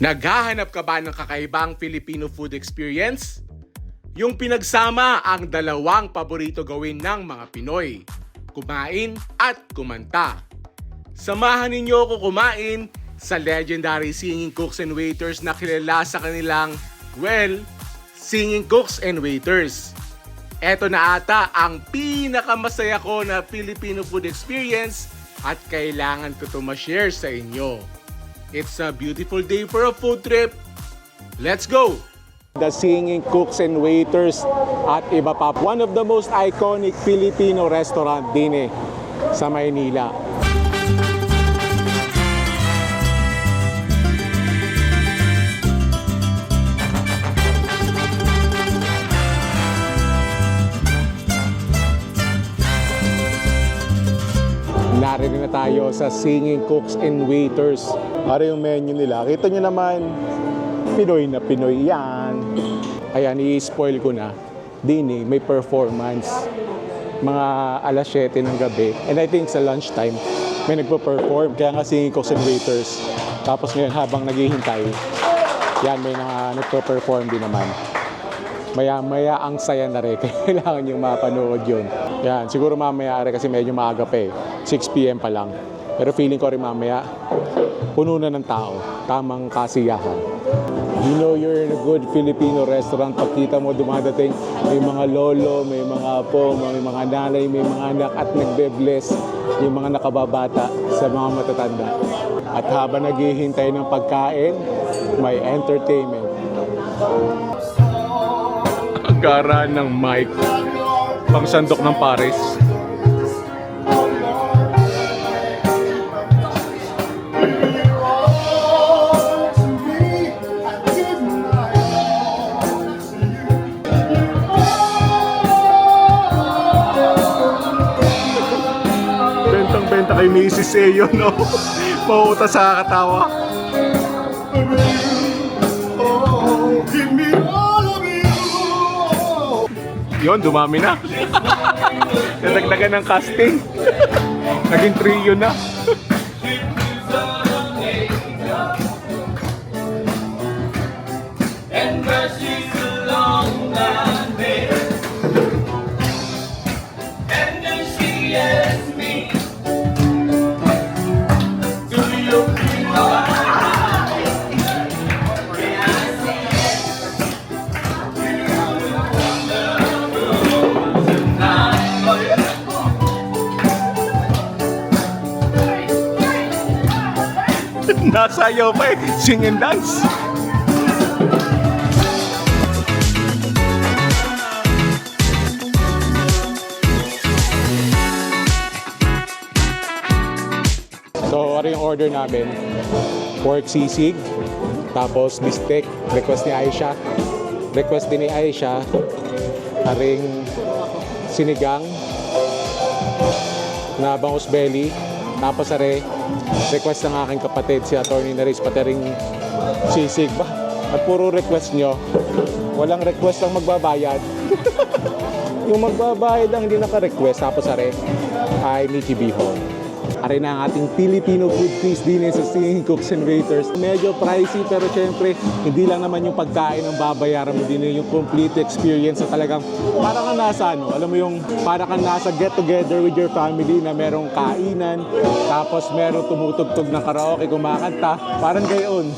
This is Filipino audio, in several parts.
Naghahanap ka ba ng kakaibang Filipino food experience? Yung pinagsama ang dalawang paborito gawin ng mga Pinoy, kumain at kumanta. Samahan ninyo ako kumain sa legendary singing cooks and waiters na kilala sa kanilang, well, singing cooks and waiters. Eto na ata ang pinakamasaya ko na Filipino food experience at kailangan ko to ma-share sa inyo. It's a beautiful day for a food trip. Let's go! The singing cooks and waiters at iba pa. One of the most iconic Filipino restaurant din eh sa Maynila. Narito na tayo sa Singing Cooks and Waiters. Para yung menu nila. Kita nyo naman, Pinoy na Pinoy yan. Ayan, i-spoil ko na. Dini, may performance. Mga alas 7 ng gabi. And I think sa lunchtime, may nagpo-perform. Kaya nga Singing Cooks and Waiters. Tapos ngayon, habang naghihintay, yan, may mga nagpo-perform din naman maya-maya ang saya na rin. Kailangan yung mapanood yun. Yan, siguro mamaya rin kasi medyo maaga pa eh. 6pm pa lang. Pero feeling ko rin mamaya, puno na ng tao. Tamang kasiyahan. You know you're in a good Filipino restaurant. Pagkita mo dumadating, may mga lolo, may mga apo, may mga nanay, may mga anak at nagbe-bless yung mga nakababata sa mga matatanda. At habang naghihintay ng pagkain, may entertainment gara ng mic pang sandok ng pares. Bentang-benta kay Mrs. Eyo, no? Pauta sa katawa. Yon, dumami na. Nadagdagan ng casting. Naging trio na. Nasayaw pa eh. Sing and dance. So, ano yung order namin? Pork sisig, tapos bistek, request ni Aisha. Request din ni Aisha, aring sinigang, na bangus belly, tapos are, request ng aking kapatid, si Attorney Naris, pati ring sisig ba? At puro request nyo, walang request ang magbabayad. yung magbabayad ang hindi naka-request, tapos are, ay Mickey Bihon. Are na ang ating Filipino food feast din sa Singing Cooks and Waiters. Medyo pricey pero syempre hindi lang naman yung pagkain ang babayaran mo din yung complete experience na talagang para kang nasa ano, alam mo yung para kang nasa get together with your family na merong kainan tapos merong tumutugtog na karaoke kumakanta parang gayon.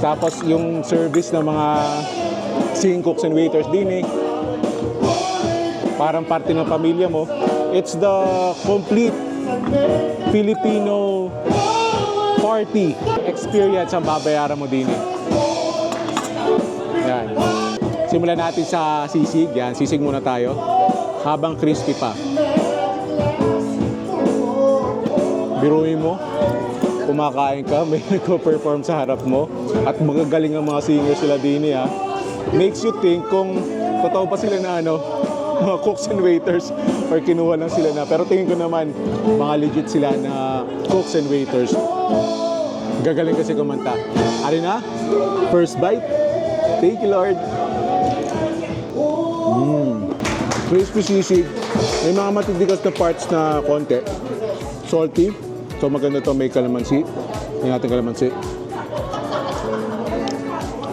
Tapos yung service ng mga Singing Cooks and Waiters din eh parang parte ng pamilya mo. It's the complete Filipino party experience ang babayaran mo din eh. Yan. Simulan natin sa sisig. Yan, sisig muna tayo. Habang crispy pa. Biruin mo, kumakain ka, may nagko-perform sa harap mo, at magagaling ang mga singers sila din eh, ha. Makes you think kung totoo pa sila na ano, mga cooks and waiters or kinuha lang sila na. Pero tingin ko naman, mga legit sila na cooks and waiters. Gagaling kasi kumanta. Ari na, first bite. Thank you, Lord. Mm. Crispy sisig. May mga matitigas na parts na konti. Salty. So maganda to may kalamansi. May natin kalamansi.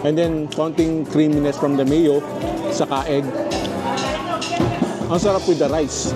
And then, konting creaminess from the mayo, saka egg. Ang sarap with the rice.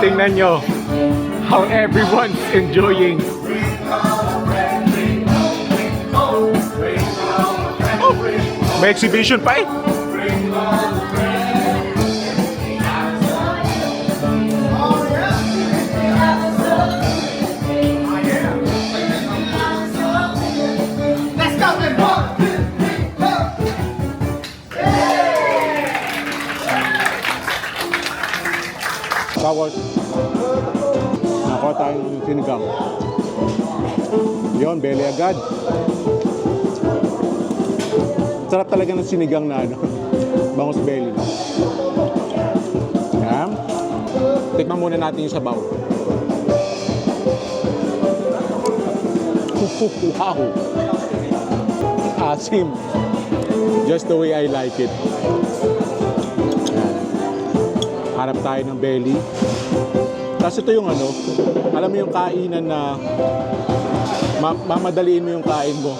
Tingnan nyo how everyone's enjoying. Oh, may exhibition pa eh. Tapos, nakuha Yun, bele agad. Sarap talaga ng sinigang na ano, bangus belly. Yan. Tikman muna natin yung sabaw. wow! Asim. Just the way I like it. Yan. Hanap tayo ng belly. Tapos ito yung ano, alam mo yung kainan na ma- mamadaliin mo yung kain mo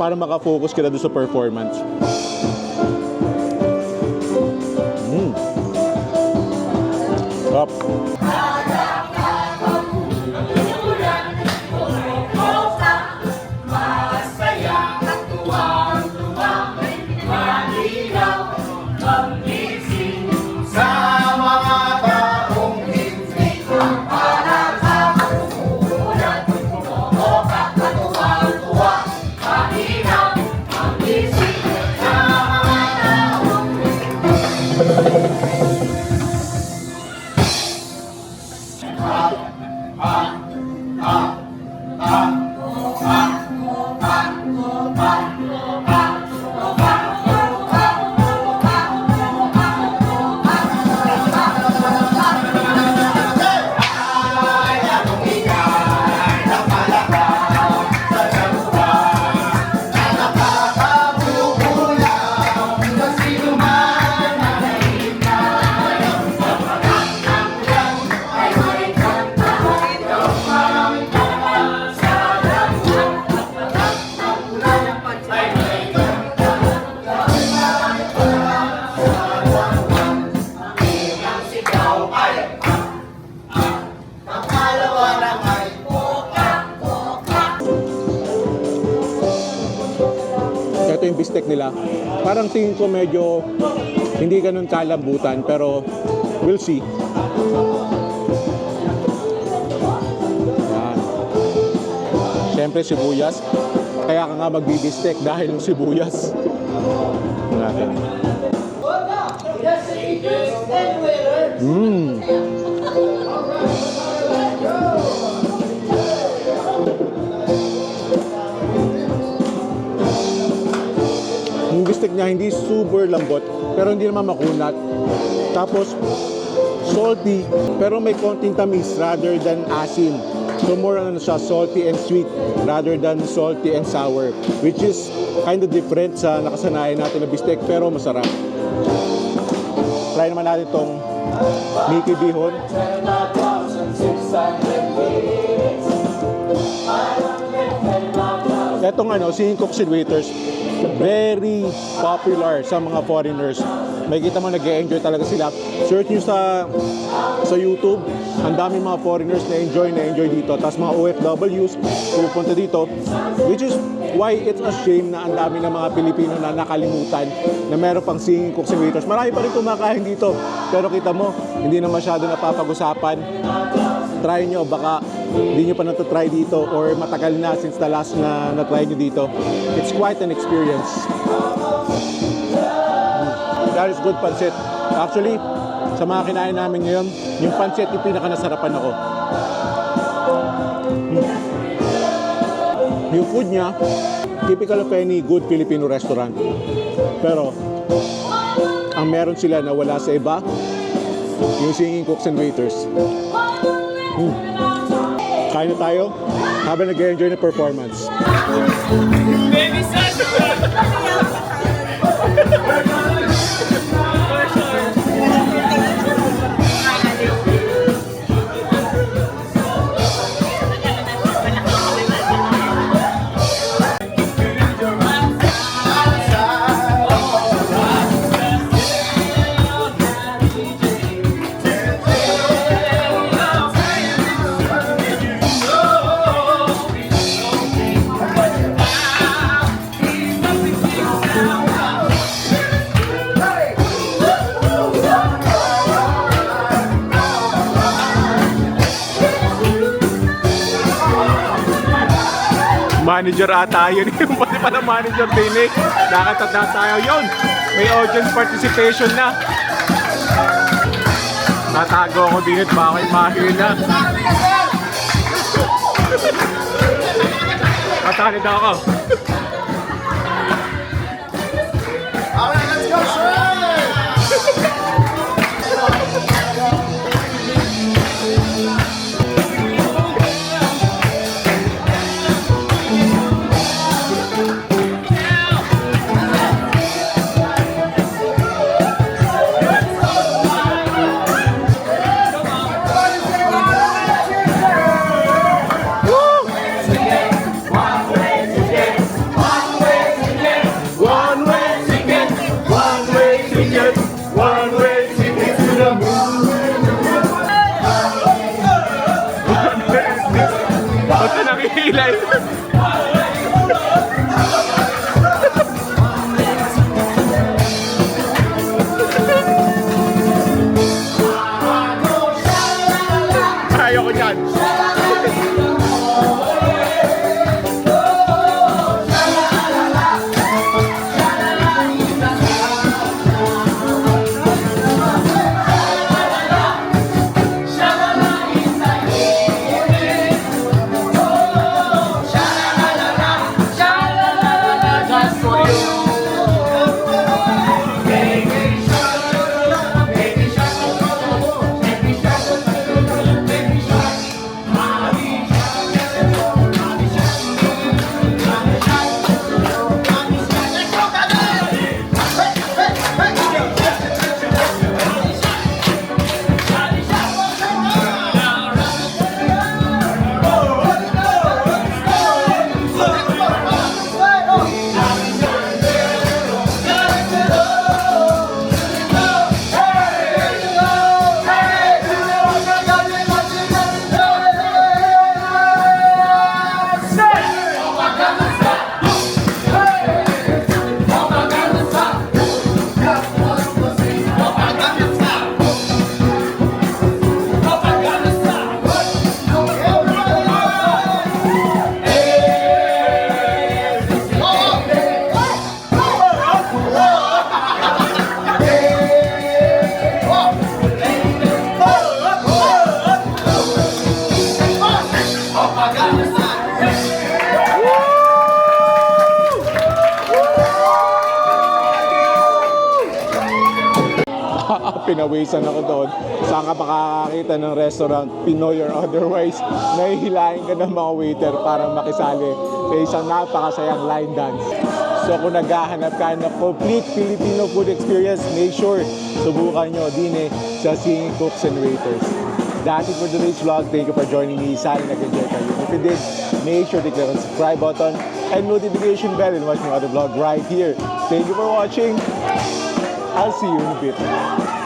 para makafocus ka na doon sa performance. Mm. Sarap. Nila. Parang tingin ko medyo hindi ganun kalambutan pero we'll see. Yan. Siyempre sibuyas. Kaya ka nga magbibistek dahil yung sibuyas. Natin. Mmm. Bistek niya hindi super lambot, pero hindi naman makunat. Tapos, salty, pero may konting tamis rather than asim. So more ano siya, salty and sweet rather than salty and sour. Which is kind of different sa nakasanayan natin na bistek, pero masarap. Try naman natin itong Mickey Bihon. Etong ano, si Cooks and very popular sa mga foreigners. May kita mo nag enjoy talaga sila. Search nyo sa sa YouTube, ang daming mga foreigners na enjoy na enjoy dito. Tapos mga OFWs pupunta dito, which is why it's a shame na ang dami ng mga Pilipino na nakalimutan na meron pang singing cooks and. Marami pa rin kumakain dito. Pero kita mo, hindi na masyado napapag-usapan. Try nyo, baka hindi nyo pa natatry dito or matagal na since the last na na-try nyo dito. It's quite an experience. That is good pancit. Actually, sa mga kinain namin ngayon, yung pancit yung pinaka nasarapan ako. Mm. Yung food niya, typical of any good Filipino restaurant. Pero, ang meron sila na wala sa iba, yung singing cooks and waiters. Hmm. Kain na tayo habang nag-enjoy ng performance. Manager ata yun. Yung pati pala manager din eh. Nakatanda tayo yun. May audience participation na. Natago ako din at baka mahina. Matalid ako. One ka Pinawisan ako doon. Saan ka makakakita ng restaurant, Pinoy or otherwise, nahihilahin ka ng mga waiter para makisali sa isang napakasayang line dance. So kung naghahanap ka ng complete Filipino food experience, make sure subukan nyo din eh sa Singing Cooks and Waiters. That's it for today's vlog. Thank you for joining me. Sana nag-enjoy kayo. If you did, make sure to click on the subscribe button and notification bell and watch my other vlog right here. Thank you for watching. I'll see you in a bit.